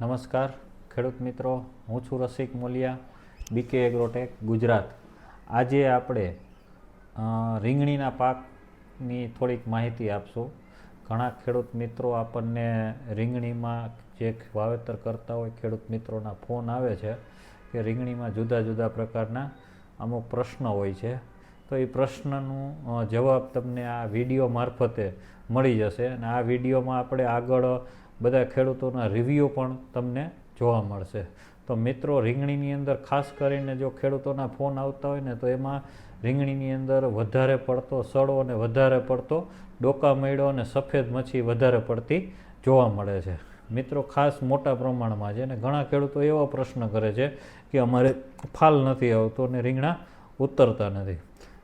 નમસ્કાર, ખેડૂત મિત્રો. હું છું રસિક મોલિયા બીકે એગ્રોટેક ગુજરાત. આજે આપણે રીંગણીના પાકની થોડીક માહિતી આપશું. ઘણા ખેડૂત મિત્રો આપણને રીંગણીમાં જે વાવેતર કરતા હોય, ખેડૂત મિત્રોના ફોન આવે છે કે રીંગણીમાં જુદા જુદા પ્રકારના અમુક પ્રશ્ન હોય છે. તો એ પ્રશ્નનું જવાબ તમને આ વીડિયો મારફતે મળી જશે અને આ વિડીયોમાં આપણે આગળ બધા ખેડૂતોના રિવ્યૂ પણ તમને જોવા મળશે. તો મિત્રો, રીંગણીની અંદર ખાસ કરીને જો ખેડૂતોના ફોન આવતા હોય ને, તો એમાં રીંગણીની અંદર વધારે પડતો સડો અને વધારે પડતો ડોકા મેળો અને સફેદ મચ્છી વધારે પડતી જોવા મળે છે. મિત્રો, ખાસ મોટા પ્રમાણમાં છે અને ઘણા ખેડૂતો એવો પ્રશ્ન કરે છે કે અમારે ફાલ નથી આવતો અને રીંગણા ઉતરતા નથી.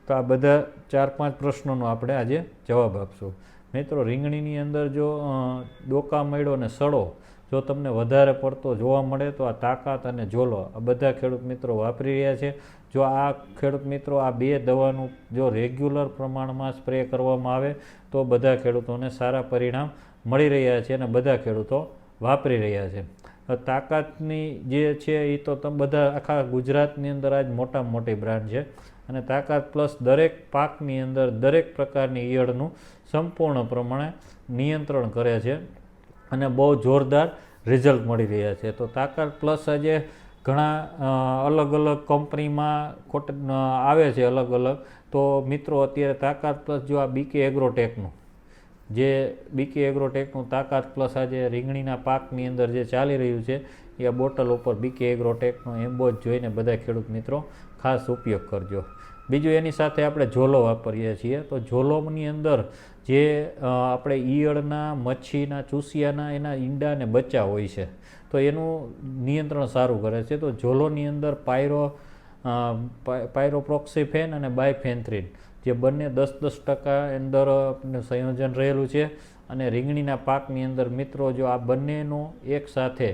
તો આ બધા ચાર પાંચ પ્રશ્નોનો આપણે આજે જવાબ આપશું. મિત્રો, રીંગણીની અંદર જો ડોકા મળ્યો અને સડો, જો તમને વધારે પડતો જોવા મળે તો આ તાકાત અને ઝોલો આ બધા ખેડૂત મિત્રો વાપરી રહ્યા છે. જો આ ખેડૂત મિત્રો આ બે દવાનું જો રેગ્યુલર પ્રમાણમાં સ્પ્રે કરવામાં આવે, તો બધા ખેડૂતોને સારા પરિણામ મળી રહ્યા છે અને બધા ખેડૂતો વાપરી રહ્યા છે. તાકાતની જે છે એ તો બધા આખા ગુજરાતની અંદર આજ મોટામાં મોટી બ્રાન્ડ છે. અને તાકાત પ્લસ દરેક પાકની અંદર દરેક પ્રકારની ઈયળનું સંપૂર્ણ પ્રમાણે નિયંત્રણ કરે છે. અને બહુ જોરદાર રિઝલ્ટ મળી રહ્યા છે. તો તાકાત પ્લસ આજે ઘણા અલગ અલગ કંપનીમાં ખોટ આવે છે અલગ અલગ. તો મિત્રો, અત્યારે તાકાત પ્લસ જો આ બીકે એગ્રોટેકનું જે બીકે એગ્રોટેકનું તાકાત પ્લસ આજે રીંગણીના પાકની અંદર જે ચાલી રહ્યું છે, એ આ બોટલ ઉપર બીકે એગ્રોટેકનો એમ્બોજ જોઈને બધા ખેડૂત મિત્રો ખાસ ઉપયોગ કરજો. બીજું એની સાથે આપણે ઝોલો વાપરીએ છીએ. તો ઝોલોની અંદર જે આપણે ઈયળના, મચ્છીના, ચૂસિયાના, એના ઈંડા અને બચ્ચા હોય છે, તો એનું નિયંત્રણ સારું કરે છે. તો ઝોલોની અંદર પાયરો પાયરોપ્રોક્સિફેન અને બાયફેન્થ્રીન. જે બંને દસ દસ ટકા અંદર સંયોજન રહેલું છે અને રીંગણીના પાકની અંદર મિત્રો જો આ બંનેનો એક સાથે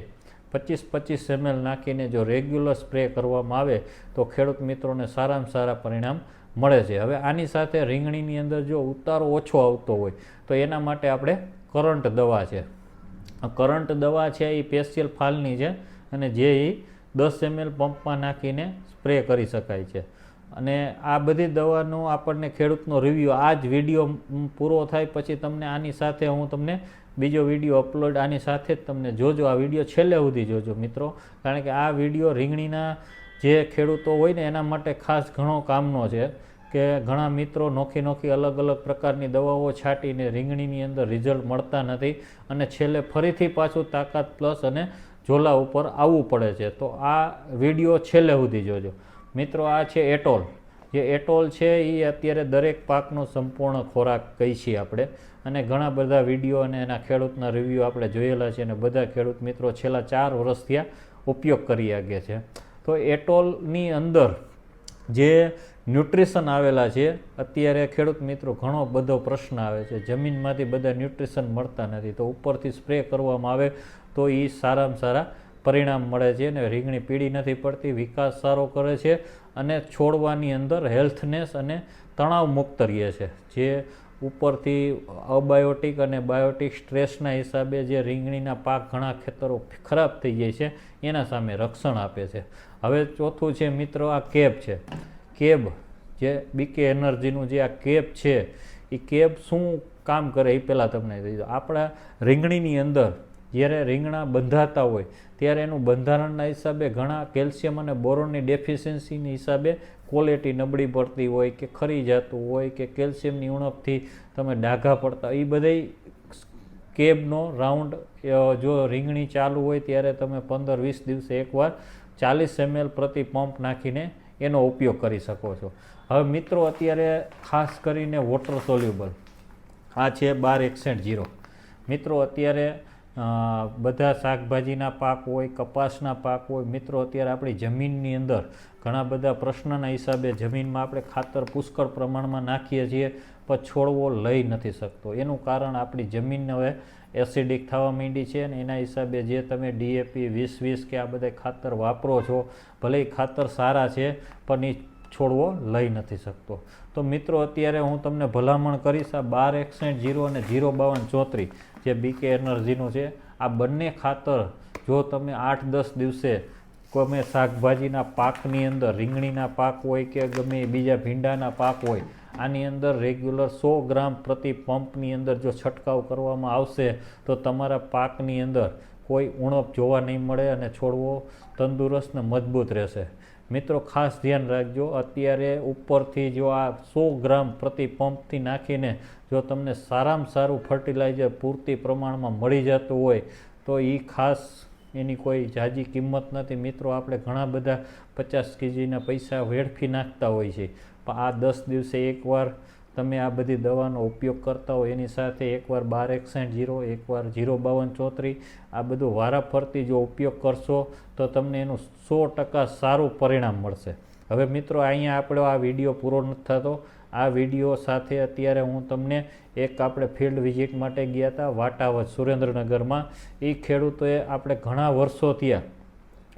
પચીસ પચીસ એમએલ નાખીને જો રેગ્યુલર સ્પ્રે કરવામાં આવે તો ખેડૂત મિત્રોને સારામાં સારા પરિણામ મળે છે. હવે આની સાથે રીંગણીની અંદર જો ઉતારો ઓછો આવતો હોય તો એના માટે આપણે કરંટ દવા છે. કરંટ દવા છે એ પેશિયલ ફાલની છે અને જે એ દસ એમએલ પંપમાં નાખીને સ્પ્રે કરી શકાય છે. અને આ બધી દવાનો આપણને ખેડૂતનો રિવ્યૂ આ જ વીડિયો પૂરો થાય પછી તમને આની સાથે હું તમને બીજો વીડિયો અપલોડ આની સાથે જ તમને જોજો. આ વીડિયો છેલ્લે સુધી જોજો મિત્રો. કારણ કે આ વીડિયો રીંગણીના જે ખેડૂતો હોય ને, એના માટે ખાસ ઘણો કામનો છે કે ઘણા મિત્રો નોખી નોખી અલગ અલગ પ્રકારની દવાઓ છાંટીને રીંગણીની અંદર રિઝલ્ટ મળતા નથી અને છેલ્લે ફરીથી પાછું તાકાત પ્લસ અને ઝોલા ઉપર આવવું પડે છે. તો આ વીડિયો છેલ્લે સુધી જોજો. મિત્રો, આ છે એટોલ. જે એટોલ છે એ અત્યારે દરેક પાકનો સંપૂર્ણ ખોરાક કહી છીએ આપણે. અને ઘણા બધા વીડિયો અને એના ખેડૂતના રિવ્યૂ આપણે જોયેલા છે અને બધા ખેડૂત મિત્રો છેલ્લા ચાર વર્ષથી આ ઉપયોગ કરી આગે છે. તો એટોલની અંદર જે ન્યુટ્રિશન આવેલા છે, અત્યારે ખેડૂત મિત્રો ઘણો બધો પ્રશ્ન આવે છે. જમીનમાંથી બધા ન્યુટ્રિશન મળતા નથી. તો ઉપરથી સ્પ્રે કરવામાં આવે તો એ સારામાં સારા પરિણામ મળે છે અને રીંગણી પીળી નથી પડતી, વિકાસ સારો કરે છે અને છોડવાની અંદર હેલ્થનેસ અને તણાવ મુક્ત રહે છે. જે ઉપરથી અબાયોટિક અને બાયોટિક સ્ટ્રેસના હિસાબે જે રીંગણીના પાક ઘણા ખેતરો ખરાબ થઈ જાય છે, એના સામે રક્ષણ આપે છે. હવે ચોથું છે મિત્રો, આ કેબ છે. કેબ જે બીકે એનર્જીનું જે આ કેબ છે, એ કેબ શું કામ કરે એ પહેલાં તમને આપણા રીંગણીની અંદર જ્યારે રીંગણા બંધાતા હોય, ત્યારે એનું બંધારણના હિસાબે ઘણા કેલ્શિયમ અને બોરોનની ડેફિશિયન્સીની હિસાબે ક્વોલિટી નબળી પડતી હોય કે ખરી જતું હોય કે કેલ્શિયમની ઉણપથી તમે ડાઘા પડતા એ બધી કેબનો રાઉન્ડ જો રીંગણી ચાલુ હોય ત્યારે તમે પંદર વીસ દિવસે એકવાર ચાલીસ એમએલ પ્રતિ પંપ નાખીને એનો ઉપયોગ કરી શકો છો. હવે મિત્રો, અત્યારે ખાસ કરીને વોટર સોલ્યુબલ. આ છે બાર એકસઠ જીરો મિત્રો, અત્યારે બધા શાકભાજીના પાક હોય, કપાસના પાક હોય, મિત્રો, અત્યારે આપણી જમીનની અંદર ઘણા બધા પ્રશ્નના હિસાબે જમીનમાં આપણે ખાતર પુષ્કળ પ્રમાણમાં નાખીએ છીએ, પણ છોડવો લઈ નથી શકતો. એનું કારણ આપણી જમીન હવે એસિડિક થવા માંડી છે અને એના હિસાબે જે તમે ડીએપી વીસ વીસ કે આ બધા ખાતર વાપરો છો, ભલે ખાતર સારા છે, પણ એ છોડવો લઈ નથી શકતો. તો મિત્રો, અત્યારે હું તમને ભલામણ કરીશ, આ બાર એકસઠ જીરો અને જીરો બાવન ચોત્રીસ જે બીકે એનર્જીનું છે, આ બંને ખાતર જો તમે આઠ દસ દિવસે ગમે શાકભાજીના પાકની અંદર, રીંગણીના પાક હોય કે ગમે બીજા ભીંડાના પાક હોય, આની અંદર રેગ્યુલર સો ગ્રામ પ્રતિ પંપની અંદર જો છંટકાવ કરવામાં આવશે, તો તમારા પાકની અંદર કોઈ ઉણપ જોવા નહીં મળે અને છોડવો તંદુરસ્ત ને મજબૂત રહેશે. મિત્રો, ખાસ ધ્યાન રાખજો. અત્યારે ઉપરથી જો આ સો ગ્રામ પ્રતિ પંપથી નાખીને જો તમને સારામાં સારું ફર્ટિલાઇઝર પૂરતી પ્રમાણમાં મળી જતું હોય, તો એ ખાસ એની કોઈ જાજી કિંમત નથી. મિત્રો, આપણે ઘણા બધા પચાસ કેજીના પૈસા વેડફી નાખતા હોય છે. પણ આ દસ દિવસે એકવાર તમે આ બધી દવાનો ઉપયોગ કરતા હોય, એની સાથે એકવાર બાર એકસઠ જીરો, એકવાર જીરો બાવન ચોત્રી, આ બધું વારાફરતી જો ઉપયોગ કરશો, તો તમને એનું સો ટકા સારું પરિણામ મળશે. હવે મિત્રો, અહીંયા આપણો આ વીડિયો પૂરો નથી થતો. આ વીડિયો સાથે અત્યારે હું તમને એક આપણે ફિલ્ડ વિઝિટ માટે ગયા હતા વાટાવત સુરેન્દ્રનગરમાં. એ ખેડૂતોએ આપણે ઘણા વર્ષો થયા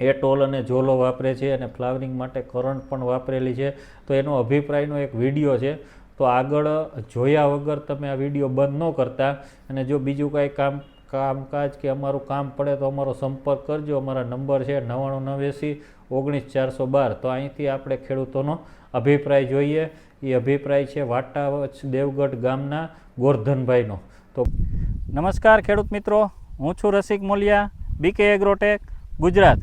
એ ટોલ અને ઝોલો વાપરે છે અને ફ્લાવરિંગ માટે કરંટ પણ વાપરેલી છે. તો એનો અભિપ્રાયનો એક વીડિયો છે. તો આગળ જોયા વગર તમે આ વીડિયો બંધ ન કરતા અને જો બીજું કાંઈ કામ, કામકાજ કે અમારું કામ પડે તો અમારો સંપર્ક કરજો. અમારા નંબર છે નવ્વાણું નવ્યાસી ઓગણીસ ચારસો બાર. તો અહીંથી આપણે ખેડૂતોનો અભિપ્રાય જોઈએ. એ અભિપ્રાય છે વાટાવચ દેવગઢ ગામના ગોરધનભાઈનો. તો નમસ્કાર ખેડૂત મિત્રો. હું છું રસિક મોલિયા બીકે એગ્રોટેક ગુજરાત.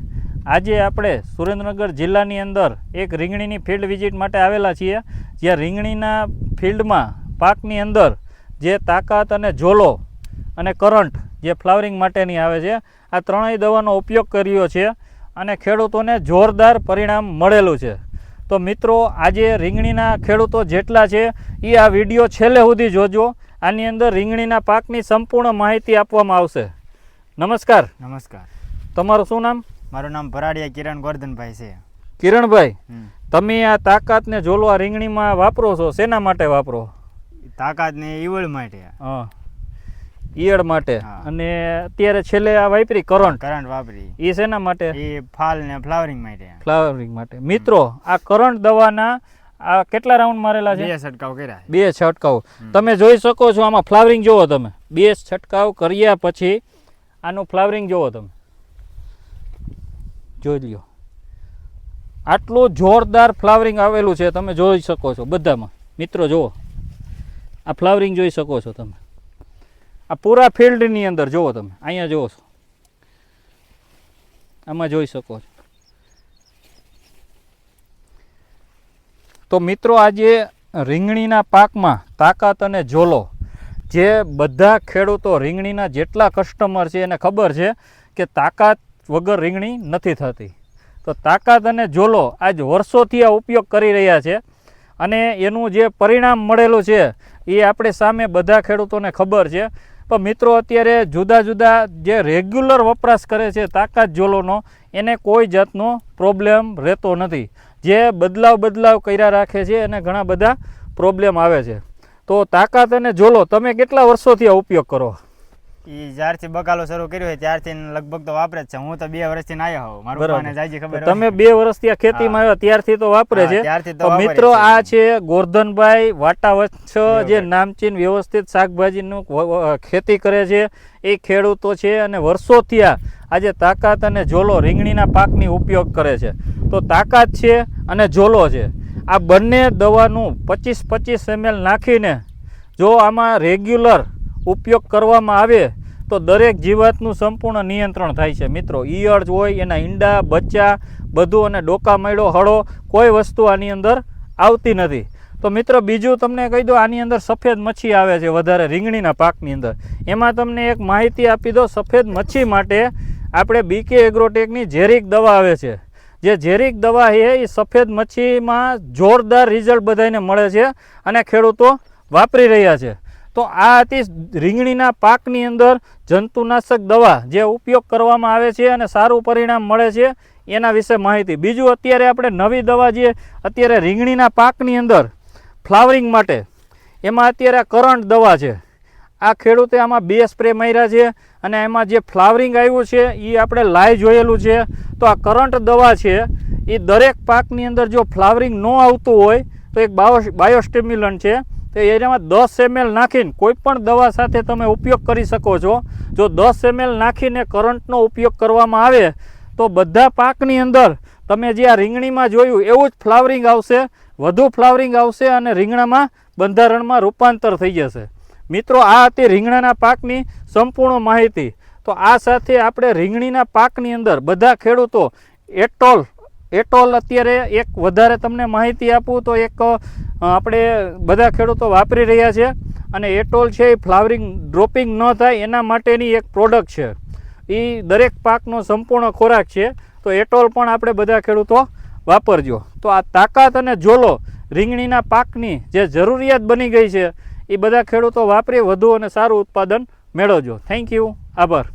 આજે આપણે સુરેન્દ્રનગર જિલ્લાની અંદર એક રીંગણીની ફિલ્ડ વિઝિટ માટે આવેલા છીએ જ્યાં રીંગણીના ફિલ્ડમાં પાકની અંદર જે તાકાત અને ઝોલો અને કરંટ જે ફ્લાવરિંગ માટેની આવે છે આ ત્રણેય દવાનો ઉપયોગ કર્યો છે અને ખેડૂતોને જોરદાર પરિણામ મળેલું છે. તો મિત્રો આજે રીંગણીના ખેડૂતો જેટલા છે એ આ વીડિયો છેલ્લે સુધી જોજો. આની અંદર રીંગણીના પાકની સંપૂર્ણ માહિતી આપવામાં આવશે. નમસ્કાર. નમસ્કાર. તમારું શું નામ? મારું નામ ભરાડિયા કિરણ ગોરધનભાઈ છે. કિરણભાઈ તમે આ તાકાતને જોલવા રીંગણીમાં વાપરો છો? શેના માટે વાપરો? તાકાત ને ઈવળ માટે. હા. ઈયળ માટે. અને અત્યારે છેલ્લે આ વાપરી કરંટ. કરંટ વાપરી. એ શેના માટે? એ ફાલ ને ફ્લાવરિંગ માટે. ફ્લાવરિંગ માટે. મિત્રો આ કરંટ દવાના આ કેટલા રાઉન્ડ મારેલા છે? બે છટકાવ કર્યા બે છંટકાવ. તમે જોઈ શકો છો આમાં ફ્લાવરિંગ જુઓ તમે. બે છંટકાવ કર્યા પછી આનું ફ્લાવરિંગ જુઓ તમે. જોઈ લ્યો. આટલું જોરદાર ફ્લાવરિંગ આવેલું છે તમે જોઈ શકો છો બધામાં. મિત્રો જુઓ. આ ફ્લાવરિંગ જોઈ શકો છો તમે. આ પૂરા ફિલ્ડની અંદર જુઓ તમે. અહીંયા જુઓ છો. આમાં જોઈ શકો છો. તો મિત્રો આજે રીંગણીના પાકમાં તાકાત અને ઝોલો. જે બધા ખેડૂતો રીંગણીના જેટલા કસ્ટમર છે એને ખબર છે કે તાકાત વગર રીંગણી નથી થતી. તો તાકાત અને ઝોલો આજ વર્ષોથી આ ઉપયોગ કરી રહ્યા છે અને એનું જે પરિણામ મળેલું છે, એ આપણે સામે બધા ખેડૂતોને ખબર છે. પણ મિત્રો, અત્યારે જુદા જુદા જે રેગ્યુલર વપરાશ કરે છે તાકાત ઝોલોનો, એને કોઈ જાતનો પ્રોબ્લેમ રહેતો નથી. જે બદલાવ બદલાવ કર્યા રાખે છે અને ઘણા બધા પ્રોબ્લેમ આવે છે. તો તાકાત અને ઝોલો તમે કેટલા વર્ષોથી આ ઉપયોગ કરો? એ જ્યારથી બકાલો શરૂ કર્યો હોય ત્યારથી લગભગ તો વાપરે જ છે. હું તો બે વર્ષથી આવ્યો મારું પાને જાજી ખબર તમે બે વર્ષથી આ ખેતીમાં આવ્યા ત્યારથી તો વાપરે છે. તો મિત્રો આ છે ગોરધનભાઈ વાટાવચ્છ જે નામચીન વ્યવસ્થિત શાકભાજીનું ખેતી કરે છે. એ ખેડૂતો છે અને વર્ષોથી આ આજે તાકાત અને ઝોલો રીંગણીના પાકની ઉપયોગ કરે છે. તો તાકાત છે અને ઝોલો છે. આ બંને દવાનું પચીસ પચીસ એમએલ નાખીને જો આમાં રેગ્યુલર ઉપયોગ કરવામાં આવે તો દરેક જીવાતનું સંપૂર્ણ નિયંત્રણ થાય છે. મિત્રો, ઈયળ હોય, એના ઈંડા, બચ્ચા, બધું અને ડોકા મળ્યો, હળો, કોઈ વસ્તુ આની અંદર આવતી નથી. તો મિત્રો, બીજું તમને કહી દો, આની અંદર સફેદ મચ્છી આવે છે, વધારે રીંગણીના પાકની અંદર. એમાં તમને એક માહિતી આપી દો, સફેદ મચ્છી માટે આપણે બીકે એગ્રોટેકની ઝેરિક દવા આવે છે. જે ઝેરિક દવા છે, એ સફેદ મચ્છીમાં જોરદાર રિઝલ્ટ બધાને મળે છે અને ખેડૂતો વાપરી રહ્યા છે. તો આ હતી રીંગણીના પાકની અંદર જંતુનાશક દવા જે ઉપયોગ કરવામાં આવે છે અને સારું પરિણામ મળે છે એના વિશે માહિતી. બીજું અત્યારે આપણે નવી દવા જે અત્યારે રીંગણીના પાકની અંદર ફ્લાવરિંગ માટે, એમાં અત્યારે કરંટ દવા છે. આ ખેડૂતે આમાં બે સ્પ્રે માર્યા છે અને એમાં જે ફ્લાવરિંગ આવ્યું છે એ આપણે લાઈ જોયેલું છે. તો આ કરંટ દવા છે એ દરેક પાકની અંદર જો ફ્લાવરિંગ ન આવતું હોય તો એક બાયો, બાયોસ્ટિમ્યુલન્ટ છે. તો એરિયામાં દસ એમએલ નાખીને કોઈ પણ દવા સાથે તમે ઉપયોગ કરી શકો છો. જો દસ એમએલ નાખીને કરંટનો ઉપયોગ કરવામાં આવે, તો બધા પાકની અંદર તમે જે આ રીંગણીમાં જોયું, એવું જ ફ્લાવરિંગ આવશે, વધુ ફ્લાવરિંગ આવશે અને રીંગણામાં બંધારણમાં રૂપાંતર થઈ જશે. મિત્રો, આ હતી રીંગણાના પાકની સંપૂર્ણ માહિતી. તો આ સાથે આપણે રીંગણીના પાકની અંદર બધા ખેડૂતો, એટોલ એટોલ અત્યારે એક વધારે તમને માહિતી આપું તો એક આપણે બધા ખેડૂતો વાપરી રહ્યા છે અને એટોલ છે એ ફ્લાવરિંગ ડ્રોપિંગ ન થાય, એના માટેની એક પ્રોડક્ટ છે. એ દરેક પાકનો સંપૂર્ણ ખોરાક છે. તો એટોલ પણ આપણે બધા ખેડૂતો વાપરજો. તો આ તાકાત અને ઝોલો રીંગણીના પાકની જે જરૂરિયાત બની ગઈ છે એ બધા ખેડૂતો વાપરી, વધુ અને સારું ઉત્પાદન મેળવજો. થેન્ક યુ આભાર.